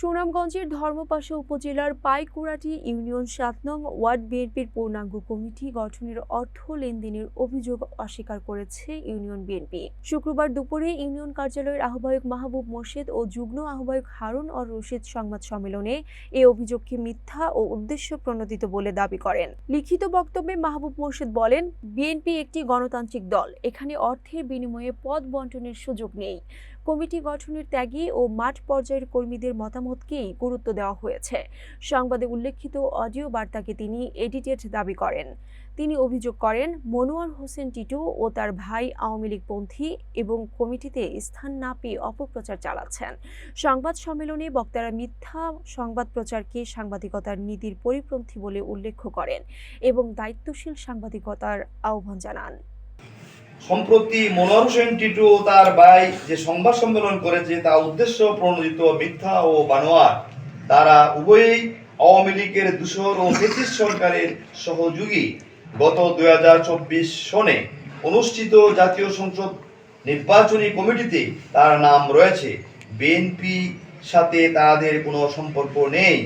সুনামগঞ্জের ধর্মপাশা উপজেলার পাইকুড়াটি ইউনিয়ন সাত নং ওয়ার্ড বিএনপির পূর্ণাঙ্গ কমিটি গঠনের অর্থ লেনদেনের অভিযোগ অস্বীকার করেছে ইউনিয়ন বিএনপি। শুক্রবার দুপুরে ইউনিয়ন কার্যালয়ের আহ্বায়ক মাহবুব মোর্শেদ ও যুগ্ম আহ্বায়ক হারুন অর রশিদ সংবাদ সম্মেলনে এ অভিযোগকে মিথ্যা ও উদ্দেশ্য প্রণোদিত বলে দাবি করেন। লিখিত বক্তব্যে মাহবুব মোর্শেদ বলেন, বিএনপি একটি গণতান্ত্রিক দল, এখানে অর্থের বিনিময়ে পদ বন্টনের সুযোগ নেই। কমিটি গঠনের ত্যাগী ও মাঠ পর্যায়ের কর্মীদের মতামতকেই গুরুত্ব দেওয়া হয়েছে। সংবাদে উল্লেখিত অডিও বার্তাকে তিনি এডিটেড দাবি করেন। তিনি অভিযোগ করেন, মনোয়ার হোসেন টিটু ও তার ভাই আওয়ামী লীগপন্থী এবং কমিটিতে স্থান না পেয়ে অপপ্রচার চালাচ্ছেন। সংবাদ সম্মেলনে বক্তারা মিথ্যা সংবাদ প্রচারকে সাংবাদিকতার নীতির পরিপন্থী বলে উল্লেখ করেন এবং দায়িত্বশীল সাংবাদিকতার আহ্বান জানান। সম্প্রতি মনোয়ার হোসেন টিটু ও তার ভাই যে সংবাদ সম্মেলন করেছে তা উদ্দেশ্য প্রণোদিত মিথ্যা ও বানোয়ার তারা উভয়ই আওয়ামী লীগের দূষর ও ব্রিটিশ সরকারের সহযোগী। গত দুই হাজার চব্বিশ সনে অনুষ্ঠিত জাতীয় সংসদ নির্বাচনী কমিটিতে তার নাম রয়েছে। বিএনপি সাথে তাদের কোনো সম্পর্ক নেই।